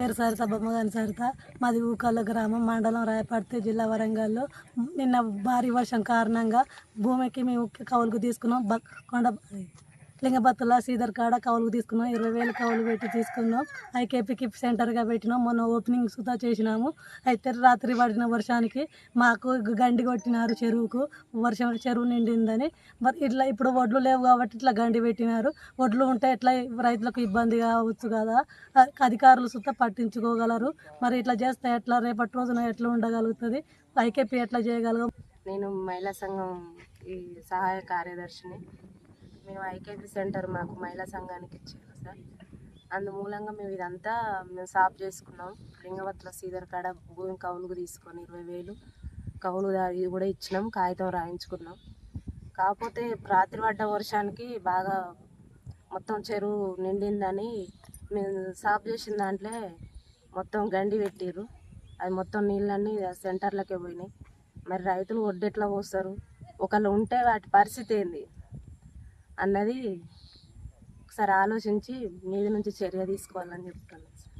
పేరు సరిత బొమ్మగాని సరిత మాది ఊకల్ల గ్రామం మండలం రాయపర్తి జిల్లా వరంగల్లో నిన్న భారీ వర్షం కారణంగా భూమికి మేము కౌలుకు తీసుకున్నాం. కొండ లింగబత్తుల సీదర్ కాడ కౌలుకు తీసుకున్నాం. ఇరవై వేలు కౌలు పెట్టి తీసుకున్నాం. ఐకేపీకి సెంటర్గా పెట్టినాం. మొన్న ఓపెనింగ్ సుతా చేసినాము. అయితే రాత్రి పడిన వర్షానికి మాకు గండి కొట్టినారు చెరువుకు. వర్షం చెరువు నిండిందని. మరి ఇట్లా ఇప్పుడు వడ్లు లేవు కాబట్టి ఇట్లా గండి పెట్టినారు. వడ్లు ఉంటే ఎట్లా రైతులకు ఇబ్బంది కావచ్చు కదా? అధికారులు సుతా పట్టించుకోగలరు. మరి ఇట్లా చేస్తే ఎట్లా? రేపటి రోజున ఎట్లా ఉండగలుగుతుంది? ఐకేపీ ఎట్లా చేయగలగం? నేను మహిళా సంఘం ఈ సహాయ కార్యదర్శిని. మేము ఐకేపీ సెంటర్ మాకు మహిళా సంఘానికి ఇచ్చారు సార్. అందు మూలంగా మేము ఇదంతా మేము సాఫ్ చేసుకున్నాం. లింగవత్ల సీదర్ కాడ భూమి కౌలుకు తీసుకొని ఇరవై వేలు కౌలు ఇది కూడా ఇచ్చినాం కాగితం రాయించుకున్నాం. కాకపోతే రాత్రి పడ్డ వర్షానికి బాగా మొత్తం చెరువు నిండిందని మేము సాఫ్ చేసిన దాంట్లో మొత్తం గండి పెట్టిర్రు. అది మొత్తం నీళ్ళన్నీ సెంటర్లకే పోయినాయి. మరి రైతులు ఒడ్డెట్లా పోస్తారు? ఒకళ్ళు ఉంటే వాటి పరిస్థితి ఏంది? అన్నది ఒకసారి ఆలోచించి మీద నుంచి చర్య తీసుకోవాలని చెప్తున్నాను సార్.